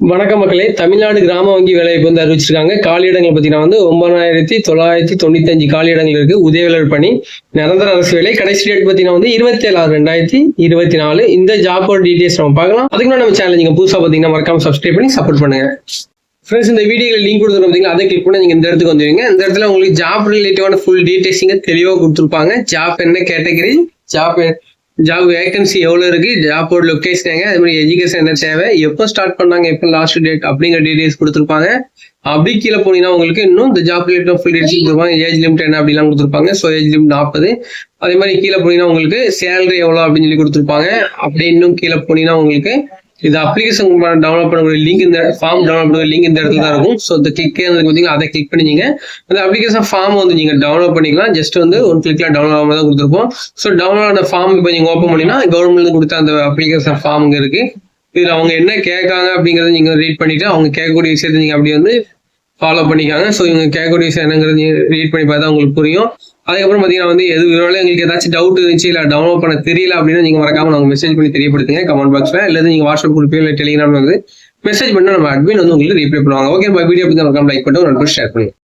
வணக்கம் மக்களே. தமிழ்நாடு கிராம வங்கி வேலைவாய்ப்பு வந்து அறிவிச்சிருக்காங்க. காலியிடங்கள் பார்த்தீங்கன்னா வந்து ஒன்பதாயிரத்தி தொள்ளாயிரத்தி தொண்ணூத்தஞ்சு காலியிடங்கள் இருக்கு. உதவியாளர் பணி நிரந்தர அரசு வேலை. கடைசி டேட் பார்த்தீங்கன்னா வந்து இருபத்தி ஏழாறு ரெண்டாயிரத்தி இருபத்தி நாலு இந்த ஜாப்போட டீடைல்ஸ் நம்ம பார்க்கலாம். அதுக்கு நம்ம சேனல் நீங்க புதுசாக பார்த்தீங்கன்னா மறக்காம சப்ஸ்கிரைப் பண்ணி சப்போர்ட் பண்ணுங்க. ஃப்ரெண்ட்ஸ் இந்த வீடியோவில் லிங்க் கொடுத்துருக்கோம் பார்த்தீங்களா அதை கிளிக் பண்ணி நீங்கள் இந்த இடத்துக்கு வந்துடுவீங்க இந்த இடத்துல உங்களுக்கு ஜாப் ரிலேட்டிவான ஃபுல் டீடைல்ஸிங்க தெளிவாக கொடுத்துருப்பாங்க. ஜாப் என்ன கேட்டகரி ஜாப் ஜாப் வேகன்சி எவ்வளோ இருக்கு? ஜாப்போட லொக்கேஷன் எங்க? அது மாதிரி எஜுகேஷன் என்ன தேவை? எப்போ ஸ்டார்ட் பண்ணாங்க? எப்போ லாஸ்ட் டேட் அப்படிங்கிற டீடைல்ஸ் கொடுத்துருப்பாங்க. அப்படி கீழே போனீங்கன்னா உங்களுக்கு இன்னும் இந்த ஜாப் ரிலேட்டட் ஃபுல் டீடைல்ஸ் கொடுத்துருப்பாங்க ஏஜ் லிமிட் என்ன அப்படிலாம் கொடுத்துருப்பாங்க. ஸோ ஏஜ் லிமிட் நாற்பது அதே மாதிரி கீழே போனீங்கன்னா உங்களுக்கு சேலரி எவ்வளோ அப்படின்னு சொல்லி கொடுத்துருப்பாங்க. அப்படியே இன்னும் கீழே போனீங்கன்னா உங்களுக்கு இது அப்ளிகேஷன் டவுன்லோட் பண்ணக்கூடிய லிங்க் இந்த ஃபார்ம் டவுன்லோட் பண்ண லிங்க் இந்த இடத்துல தான் இருக்கும். ஸோ இந்த கிளிக் பார்த்தீங்கன்னா அதை கிளிக் பண்ணி நீங்க அந்த அப்ளிகேஷன் ஃபார்ம் வந்து நீங்க டவுன்லோட் பண்ணிக்கலாம். ஜஸ்ட் வந்து ஒரு கிளிக்ல டவுன்லோட் ஆகாம தான் கொடுத்துருப்போம். ஸோ டவுன்லோட் ஆன ஃபார்ம் இப்போ நீங்க ஓப்பன் பண்ணீங்கன்னா கவர்மெண்ட்ல கொடுத்த அந்த அப்ளிகேஷன் ஃபார்ம் இங்க இருக்கு. இதுல அவங்க என்ன கேட்காங்க அப்படிங்கறத நீங்க ரீட் பண்ணிட்டு அவங்க கேட்கக்கூடிய விஷயத்தை நீங்க அப்படி வந்து ஃபாலோ பண்ணிக்காங்க. ஸோ இவங்க கேட்கக்கூடிய விஷயம் என்னங்கிறது ரீட் பண்ணி பார்த்தா உங்களுக்கு புரியும். அதுக்கப்புறம் பார்த்தீங்கன்னா வந்து எது வேணாலும் எங்களுக்கு ஏதாச்சும் டவுட் இருந்துச்சு இல்லை டவுன்லோட் பண்ண தெரியல அப்படின்னா நீங்கள் மறக்காம நாங்கள் மெசேஜ் பண்ணி தெரியப்படுத்துங்க. கமெண்ட் பாக்ஸில் இல்லை நீங்கள் வாட்ஸ்அப் குரூப்லையோ இல்லை டெலிகிராமில் வந்து மெசேஜ் பண்ணால் நம்ம அட்மின் வந்து உங்களுக்கு ரீப்ளை பண்ணுவாங்க. ஓகே வீடியோ பற்றி மறக்காம லைக் பண்ணிட்டு ஒரு நண்பர் ஷேர் பண்ணுங்க